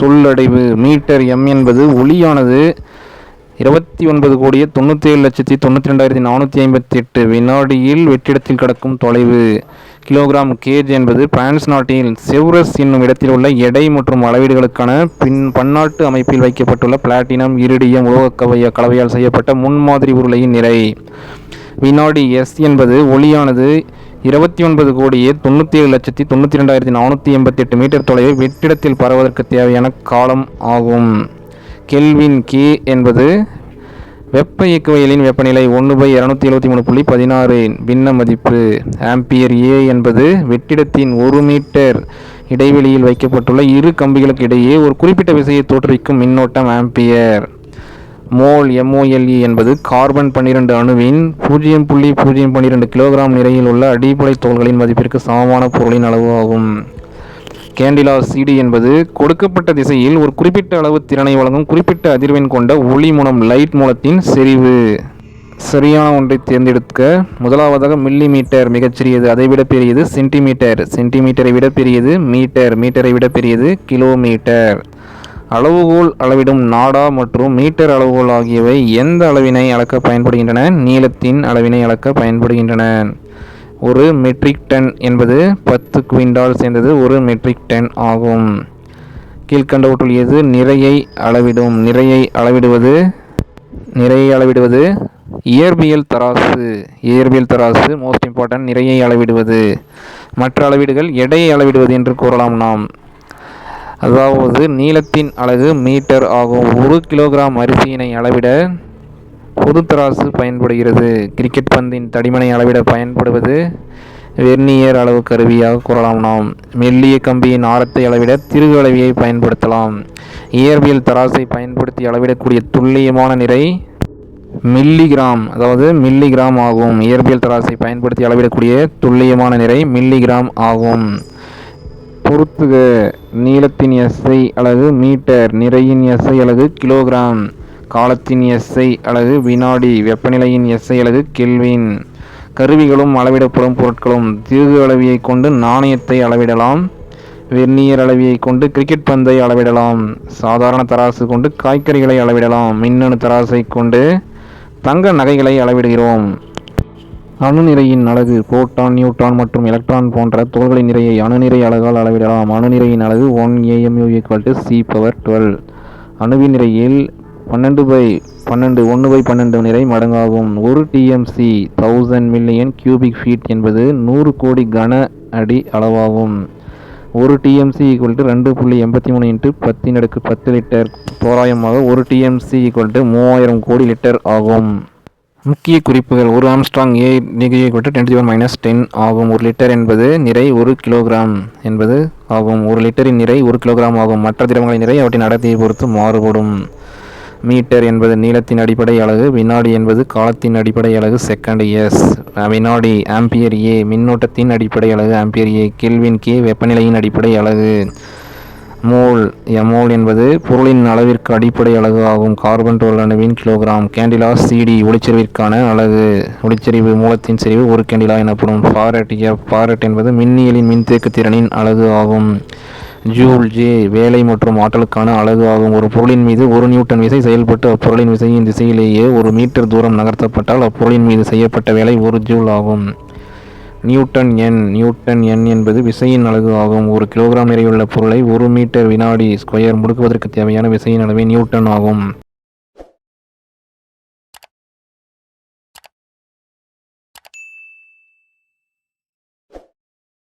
சொல்லடைவு metre M என்பது ஒளியானது. இருபத்தி ஒன்பது கோடியே தொண்ணூற்றி ஏழு லட்சத்தி தொண்ணூற்றி ரெண்டாயிரத்தி நானூற்றி ஐம்பத்தி எட்டு வினாடியில் வெற்றிடத்தில் கடக்கும் தொலைவு. கிலோகிராம் கேஜ் என்பது பிரான்ஸ் நாட்டில் செவ்ரஸ் என்னும் இடத்தில் உள்ள எடை மற்றும் அளவீடுகளுக்கான பின் பன்னாட்டு அமைப்பில் வைக்கப்பட்டுள்ள பிளாட்டினம் இரிடியம் உலோகக்கவைய கலவையால் செய்யப்பட்ட முன்மாதிரி உருளையின் நிறை. வினாடி எஸ் என்பது ஒளியானது. இருபத்தி ஒன்பது கோடியே தொண்ணூற்றி ஏழு லட்சத்தி தொண்ணூற்றி ரெண்டாயிரத்தி நானூற்றி எண்பத்தி எட்டு மீட்டர் தொலைவை வெற்றிடத்தில் பரவதற்கு தேவையான காலம் ஆகும். கெல்வின் கே என்பது வெப்ப இயக்கவியலின் வெப்பநிலை ஒன்று பை இரநூத்தி எழுபத்தி மூணு புள்ளி பதினாறு பின்ன மதிப்பு. ஆம்பியர் ஏ என்பது வெற்றிடத்தின் ஒரு மீட்டர் இடைவெளியில் வைக்கப்பட்டுள்ள இரு கம்பிகளுக்கு இடையே ஒரு குறிப்பிட்ட விசையை தோற்றுவிக்கும் மின்னோட்டம் ஆம்பியர். மோல் எம்ஓஎல்இ என்பது கார்பன் பன்னிரண்டு அணுவின் பூஜ்ஜியம் புள்ளி பூஜ்ஜியம் பன்னிரெண்டு கிலோகிராம் நிறையில் உள்ள அடிப்படை தோள்களின் மதிப்பிற்கு சமமான பொருளின் அளவு ஆகும். கேண்டிலா சிடி என்பது கொடுக்கப்பட்ட திசையில் ஒரு குறிப்பிட்ட அளவு திறனை வழங்கும் குறிப்பிட்ட அதிர்வெண் கொண்ட ஒளி மூலம் லைட் மூலத்தின் செறிவு. சரியான ஒன்றை தேர்ந்தெடுக்க முதலாவதாக மில்லி மீட்டர் மிகச்சிறியது அதைவிட பெரியது சென்டிமீட்டர். சென்டிமீட்டரை விட பெரியது மீட்டர். மீட்டரை விட பெரியது கிலோமீட்டர். அளவுகோல் அளவிடும் நாடா மற்றும் மீட்டர் அளவுகோல் ஆகியவை எந்த அளவினை அளக்க பயன்படுகின்றன? நீளத்தின் அளவினை அளக்க பயன்படுகின்றன. ஒரு மெட்ரிக் டன் என்பது பத்து குவிண்டால் சேர்ந்தது ஒரு மெட்ரிக் டன் ஆகும். கீழ்கண்டவற்றுள் எது நிறையை அளவிடும். நிறையை அளவிடுவது நிறையை அளவிடுவது இயற்பியல் தராசு. இயற்பியல் தராசு மோஸ்ட் இம்பார்ட்டன்ட் நிறையை அளவிடுவது. மற்ற அளவீடுகள் எடையை அளவிடுவது என்று கூறலாம் நாம். அதாவது நீளத்தின் அலகு மீட்டர் ஆகும். ஒரு கிலோகிராம் அரிசியினை அளவிட பொது தராசு பயன்படுகிறது. கிரிக்கெட் பந்தின் தடிமனை அளவிட பயன்படுவது வெர்னியர் அளவு கருவியாக கூறலாம் நாம். மெல்லிய கம்பியின் ஆரத்தை அளவிட திருகு அளவியை பயன்படுத்தலாம். இயற்பியல் தராசை பயன்படுத்தி அளவிடக்கூடிய துல்லியமான நிறை மில்லிகிராம் அதாவது மில்லிகிராம் ஆகும். இயற்பியல் தராசை பயன்படுத்தி அளவிடக்கூடிய துல்லியமான நிறை மில்லிகிராம் ஆகும். பொறுத்துக. நீளத்தின் எஸ்ஐ அலகு மீட்டர். நிறையின் எஸ்ஐ அலகு கிலோகிராம். காலத்தின் எஸ்ஐ அலகு வினாடி. வெப்பநிலையின் எஸ்ஐ அலகு கெல்வின். கருவிகளும் அளவிடப்படும் பொருட்களும். திருகு அளவியை கொண்டு நாணயத்தை அளவிடலாம். வெர்னியர் அளவியை கொண்டு கிரிக்கெட் பந்தை அளவிடலாம். சாதாரண தராசு கொண்டு காய்கறிகளை அளவிடலாம். மின்னணு தராசை கொண்டு தங்க நகைகளை அளவிடுகிறோம். அணுநிறையின் அலகு புரோட்டான் நியூட்ரான் மற்றும் எலக்ட்ரான் போன்ற துகள்களின் நிறையை அணுநிறை அலகால் அளவிடலாம். அணுநிறையின் அலகு one AMU equal to C power twelve அணுவின் நிறையில் பன்னெண்டு பை பன்னெண்டு ஒன்று பை பன்னெண்டு நிறை மடங்காகும். ஒரு TMC thousand million cubic feet என்பது நூறு கோடி கன அடி அளவாகும். ஒரு டிஎம்சி ஈக்குவல் டு ரெண்டு புள்ளி எண்பத்தி மூணு இன்ட்டு பத்தின் அடுக்கு பத்து லிட்டர் தோராயமாக ஒரு டிஎம்சி ஈக்குவல் டு மூவாயிரம் கோடி லிட்டர் ஆகும். முக்கிய குறிப்புகள். ஒரு ஆம்ஸ்ட்ராங் ஏ நிகழ்ச்சியை equal ten one minus ten ஆகும். ஒரு லிட்டர் என்பது நிறை ஒரு கிலோகிராம் என்பது ஆகும். ஒரு லிட்டரின் நிறை ஒரு கிலோகிராம் ஆகும். மற்ற திரவங்களின் நிறை அவற்றின் அடர்த்தியை பொறுத்து மாறுபடும். மீட்டர் என்பது நீளத்தின் அடிப்படை அலகு. வினாடி என்பது காலத்தின் அடிப்படை அலகு. செகண்ட் எஸ் வினாடி ஆம்பியர் ஏ மின்னோட்டத்தின் அடிப்படை அலகு. ஆம்பியர் ஏ கெல்வின் கே வெப்பநிலையின் அடிப்படை அலகு. மோல் எமோல் என்பது பொருளின் அளவிற்கு அடிப்படை அலகு ஆகும். கார்பன் டுவெல் அணுவின் கிலோகிராம். கேண்டிலா சிடி ஒளிச்செறிவிற்கான அலகு. ஒளிச்செறிவு மூலத்தின் செறிவு ஒரு கேண்டிலா எனப்படும். ஃபாரட் எஃப் ஃபாரட் என்பது மின்னியலின் மின்தேக்கு திறனின் அலகு ஆகும். ஜூல் ஜே வேலை மற்றும் ஆற்றலுக்கான அலகு ஆகும். ஒரு பொருளின் மீது ஒரு நியூட்டன் விசை செயல்பட்டு அப்பொருளின் விசையின் திசையிலேயே ஒரு மீட்டர் தூரம் நகர்த்தப்பட்டால் அப்பொருளின் மீது செய்யப்பட்ட வேலை ஒரு ஜூல் ஆகும். நியூட்டன் எண். நியூட்டன் எண் என்பது விசையின் அலகு ஆகும். ஒரு கிலோகிராம் நிறையுள்ள பொருளை ஒரு மீட்டர் வினாடி ஸ்கொயர் முடுக்குவதற்கு தேவையான விசையின் அளவே நியூட்டன் ஆகும்.